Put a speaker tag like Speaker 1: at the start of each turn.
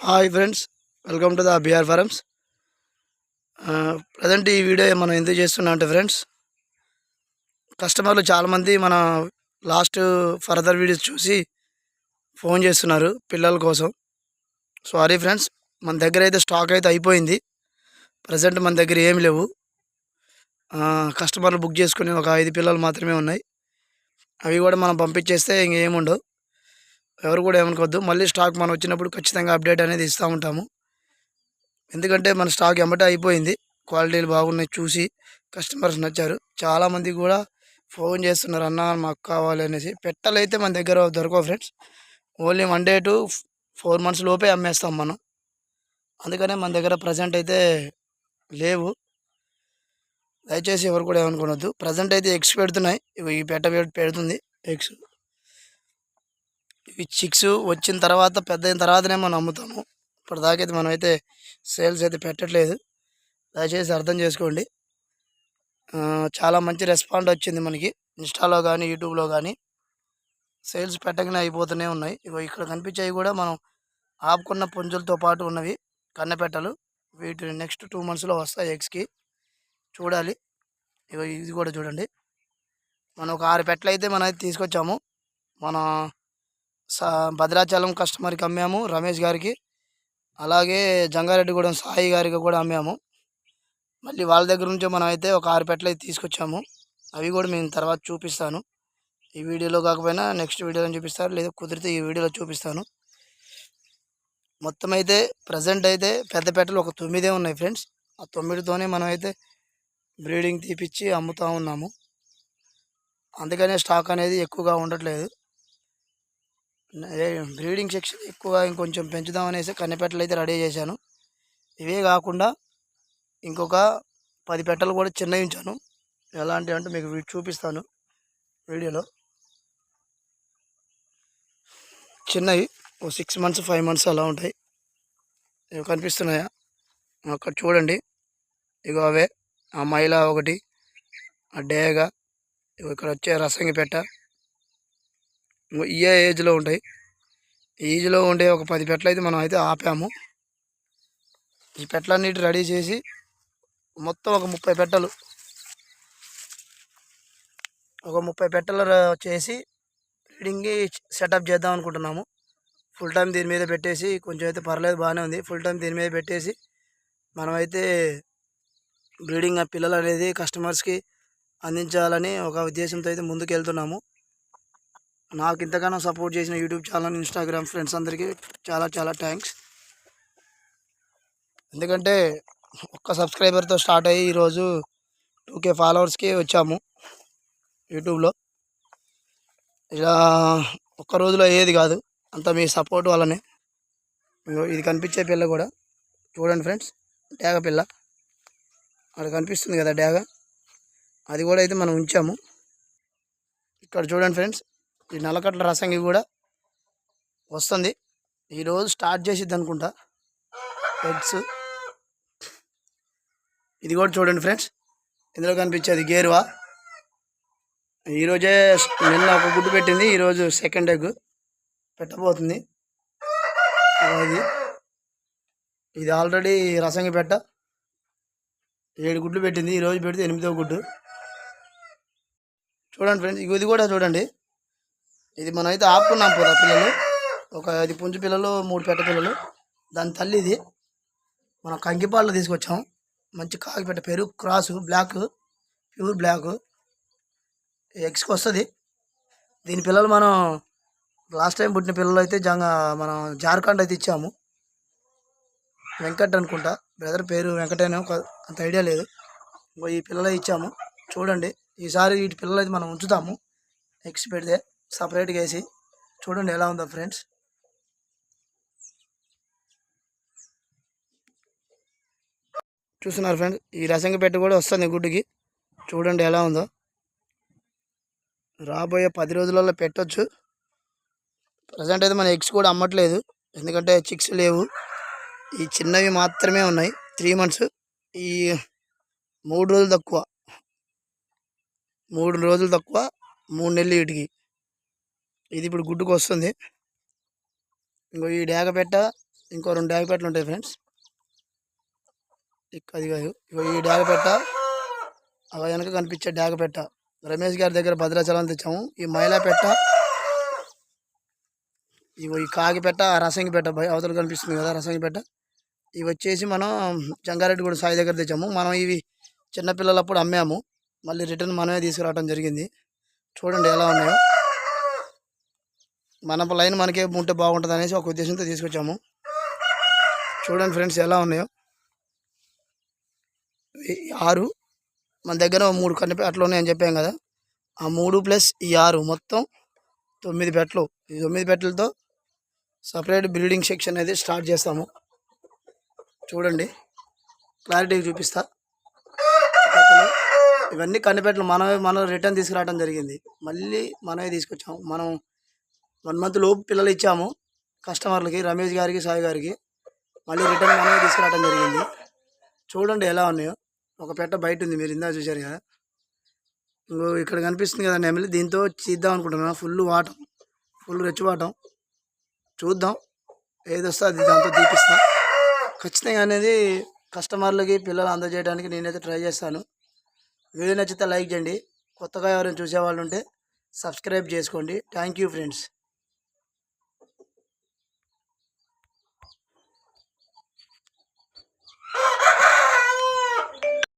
Speaker 1: Hi friends welcome to the B R farms present ఈ video మనం ఎందుకు చేస్తున్నాం అంటే ఫ్రెండ్స్ కస్టమర్లు చాలామంది మన లాస్ట్ ఫర్దర్ వీడియోస్ చూసి ఫోన్ చేస్తున్నారు పిల్లల కోసం. సారీ ఫ్రెండ్స్ మన దగ్గర అయితే స్టాక్ అయితే అయిపోయింది. ప్రజెంట్ మన దగ్గర ఏమి లేవు. Uh, కస్టమర్లు బుక్ చేసుకుని ఒక ఐదు పిల్లలు మాత్రమే ఉన్నాయి. అవి కూడా మనం పంపించేస్తే ఇంకేముండవు ఎవరు కూడా ఏమనుకోవద్దు. మళ్ళీ స్టాక్ మనం వచ్చినప్పుడు ఖచ్చితంగా అప్డేట్ అనేది ఇస్తూ ఉంటాము. ఎందుకంటే మన స్టాక్ ఎమ్మటే అయిపోయింది. క్వాలిటీలు బాగున్నాయి చూసి కస్టమర్స్ నచ్చారు. చాలామంది కూడా ఫోన్ చేస్తున్నారు అన్న మాకు కావాలి అనేసి. పెట్టలు అయితే మన దగ్గర దొరకవు friends. Only one day to four months లోపే అమ్మేస్తాం మనం. అందుకనే మన దగ్గర ప్రజెంట్ అయితే లేవు. దయచేసి ఎవరు కూడా ఏమనుకోనొద్దు. ప్రజెంట్ అయితే ఎగ్స్ పెడుతున్నాయి. ఇవి ఈ పెట్ట పెడుతుంది. ఎగ్స్. చిక్స్ వచ్చిన తర్వాత పెద్ద అయిన తర్వాతనే మనం అమ్ముతాము. ఇప్పటిదాకా అయితే మనం అయితే సేల్స్ అయితే పెట్టట్లేదు. దయచేసి అర్థం చేసుకోండి. చాలా మంచి రెస్పాండ్ వచ్చింది మనకి. ఇన్స్టాలో కానీ యూట్యూబ్లో కానీ సేల్స్ పెట్టగానే అయిపోతూనే ఉన్నాయి. ఇగో ఇక్కడ కనిపించేవి కూడా మనం ఆపుకున్న పుంజులతో పాటు ఉన్నవి కన్నపెట్టలు వీటి నెక్స్ట్ టూ మంత్స్లో వస్తాయి ఎగ్స్కి చూడాలి. ఇగో ఇది కూడా చూడండి. మనం ఒక ఆరు పెట్టలు అయితే మనం అయితే తీసుకొచ్చాము. మన భద్రాచలం కస్టమర్కి అమ్మాము రమేష్ గారికి. అలాగే జంగారెడ్డిగూడెం సాయి గారికి కూడా అమ్మాము. మళ్ళీ వాళ్ళ దగ్గర నుంచి మనం అయితే ఒక ఆరు పెట్టలు అయితే తీసుకొచ్చాము. అవి కూడా మేము తర్వాత చూపిస్తాను. ఈ వీడియోలో కాకపోయినా నెక్స్ట్ వీడియోలో చూపిస్తారు లేదా కుదిరితే ఈ వీడియోలో చూపిస్తాను. మొత్తం అయితే ప్రజెంట్ అయితే పెద్ద పెట్టలు ఒక తొమ్మిదే ఉన్నాయి ఫ్రెండ్స్. ఆ తొమ్మిదితోనే మనం అయితే బ్రీడింగ్ తీపిచ్చి అమ్ముతూ ఉన్నాము. అందుకనే స్టాక్ అనేది ఎక్కువగా ఉండట్లేదు. బ్రీడింగ్ సెక్షన్ ఎక్కువ ఇంకొంచెం పెంచుదాం అనేసి కన్నెపెట్టలు అయితే రెడీ చేశాను. ఇవే కాకుండా ఇంకొక పది పెట్టలు కూడా చిన్నవి ఉంచాను. ఎలాంటివి అంటే మీకు చూపిస్తాను వీడియోలో. చిన్నవి ఓ సిక్స్ మంత్స్ ఫైవ్ మంత్స్ అలా ఉంటాయి. ఇవి కనిపిస్తున్నాయా? అక్కడ చూడండి. ఇగో అవే. ఆ మైలా ఒకటి ఆ డేగ ఇగో ఇక్కడ వచ్చే రసంగి పెట్ట. ఇయే ఏజ్లో ఉంటాయి. ఏజ్లో ఉండే ఒక పది పెట్టలు అయితే మనం అయితే ఆపాము. ఈ పెట్లన్నిటి రెడీ చేసి మొత్తం ఒక ముప్పై పెట్టలు. ఒక ముప్పై పెట్టలు చేసి బ్రీడింగ్కి సెటప్ చేద్దాం అనుకుంటున్నాము. ఫుల్ టైం దీని మీద పెట్టేసి కొంచెం అయితే పర్లేదు బాగానే ఉంది. ఫుల్ టైం దీని మీద పెట్టేసి మనమైతే బ్రీడింగ్ ఆ పిల్లలు అనేది కస్టమర్స్కి అందించాలని ఒక ఉద్దేశంతో అయితే ముందుకు వెళ్తున్నాము నాకు ఇంతగానో సపోర్ట్ చేసిన యూట్యూబ్ ఛానల్ ఇన్స్టాగ్రామ్ ఫ్రెండ్స్ అందరికీ చాలా చాలా థ్యాంక్స్. ఎందుకంటే ఒక్క సబ్స్క్రైబర్తో స్టార్ట్ అయ్యి ఈరోజు టూకే ఫాలోవర్స్కి వచ్చాము యూట్యూబ్లో. ఇలా ఒక్క రోజులో అయ్యేది కాదు అంత మీ సపోర్ట్ వల్లనే. ఇది కనిపించే పిల్ల కూడా చూడండి ఫ్రెండ్స్ డేగ పిల్ల. అక్కడ కనిపిస్తుంది కదా డేగ అది కూడా అయితే మనం ఉంచాము. ఇక్కడ చూడండి ఫ్రెండ్స్ ఈ నల్లకట్ల రసంగి కూడా వస్తుంది. ఈరోజు స్టార్ట్ చేసిద్ది అనుకుంటా. ఎగ్స్ ఇది కూడా చూడండి ఫ్రెండ్స్. ఇందులో కనిపించేది గేరువా. ఈరోజే నిన్న ఒక గుడ్డు పెట్టింది. ఈరోజు సెకండ్ ఎగ్ పెట్టబోతుంది. అది. ఇది ఆల్రెడీ రసంగి పెట్ట. ఏడు గుడ్లు పెట్టింది. ఈరోజు పెడితే ఎనిమిదో గుడ్డు. చూడండి ఫ్రెండ్స్. ఇది కూడా చూడండి. ఇది మనం అయితే ఆపుకున్నాం పోరా పిల్లలు. ఒక ఐదు పుంజు పిల్లలు మూడు పెట్ట పిల్లలు. దాని తల్లి ఇది. మనం కంకిపాళ్ళు తీసుకొచ్చాం. మంచి కాకి పెట్ట పెరుగు క్రాసు బ్లాక్ ప్యూర్ బ్లాక్. ఎగ్స్కి వస్తుంది. దీని పిల్లలు మనం లాస్ట్ టైం పుట్టిన పిల్లలు అయితే జంగ మనం జార్ఖండ్ అయితే ఇచ్చాము. వెంకట్ అనుకుంటా. బ్రదర్ పేరు వెంకటేనో అంత ఐడియా లేదు. ఇంకో ఈ పిల్లలు ఇచ్చాము. చూడండి. ఈసారి వీటి పిల్లలు అయితే మనం ఉంచుతాము. ఎగ్స్ పెడితే. సపరేట్గా వేసి చూడండి ఎలా ఉందో ఫ్రెండ్స్. చూస్తున్నారు ఫ్రెండ్స్ ఈ రసంగ పెట్టి కూడా వస్తుంది గుడ్డుకి. చూడండి ఎలా ఉందో. రాబోయే పది రోజులలో పెట్టొచ్చు. ప్రజెంట్ అయితే మన ఎగ్స్ కూడా అమ్మట్లేదు. ఎందుకంటే చిక్స్ లేవు. ఈ చిన్నవి మాత్రమే ఉన్నాయి. Three months. ఈ మూడు రోజులు తక్కువ. మూడు రోజులు తక్కువ మూడు నెలలు వీటికి. ఇది ఇప్పుడు గుడ్డుకు వస్తుంది. ఇంకో ఈ డ్యాగ పెట్ట ఇంకో రెండు డ్యాగ పెట్టలు ఉంటాయి ఫ్రెండ్స్. అది కాదు ఇగో ఈ డ్యాగ పెట్ట అవ వెనక కనిపించే డ్యాగ పెట్ట. రమేష్ గారి దగ్గర భద్రాచలం తెచ్చాము. ఈ మైలా పెట్ట ఇగో ఈ కాగి పెట్ట ఆ రసంగి పెట్ట అవతల కనిపిస్తుంది కదా రసంగి పెట్ట. ఇవి వచ్చేసి మనం జంగారెడ్డిగూడ సాయి దగ్గర తెచ్చాము. మనం ఇవి చిన్నపిల్లలప్పుడు అమ్మాము. మళ్ళీ రిటర్న్ మనమే తీసుకురావడం జరిగింది. చూడండి ఎలా ఉన్నాయో. మన లైన్ మనకే ఉంటే బాగుంటుంది అనేసి ఒక ఉద్దేశంతో తీసుకొచ్చాము. చూడండి ఫ్రెండ్స్ ఎలా ఉన్నాయో. ఈ ఆరు మన దగ్గర మూడు కన్ని అట్లా ఉన్నాయని చెప్పాం కదా. ఆ మూడు ప్లస్ ఈ ఆరు మొత్తం తొమ్మిది పెట్టలు ఈ తొమ్మిది పెట్టలతో సపరేట్ బ్రీడింగ్ సెక్షన్ అనేది స్టార్ట్ చేస్తాము. చూడండి. క్లారిటీగా చూపిస్తా. ఇవన్నీ కనిపెట్టలు మనమే మనం రిటర్న్ తీసుకురావడం జరిగింది. మళ్ళీ మనమే తీసుకొచ్చాము. మనం వన్ మంత్ లోపు పిల్లలు ఇచ్చాము. కస్టమర్లకి రమేష్ గారికి సాయి గారికి. మళ్ళీ రిటర్న్ మనమే తీసుకురావడం జరిగింది. చూడండి ఎలా ఉన్నాయో. ఒక పెట్ట బయట ఉంది మీరు ఇందా చూశారు కదా. ఇంకో ఇక్కడ కనిపిస్తుంది కదా నెమలి దీంతో చేద్దాం అనుకుంటున్నాను. ఫుల్ వాటం ఫుల్ రెచ్చి వాటం చూద్దాం. ఏది అది దాంతో తీపిస్తాం. ఖచ్చితంగా అనేది కస్టమర్లకి పిల్లలు అందజేయడానికి నేనైతే ట్రై చేస్తాను. వీడియో నచ్చితే లైక్ చేయండి. కొత్తగా ఎవరైనా చూసేవాళ్ళు ఉంటే సబ్స్క్రైబ్ చేసుకోండి. Thank you friends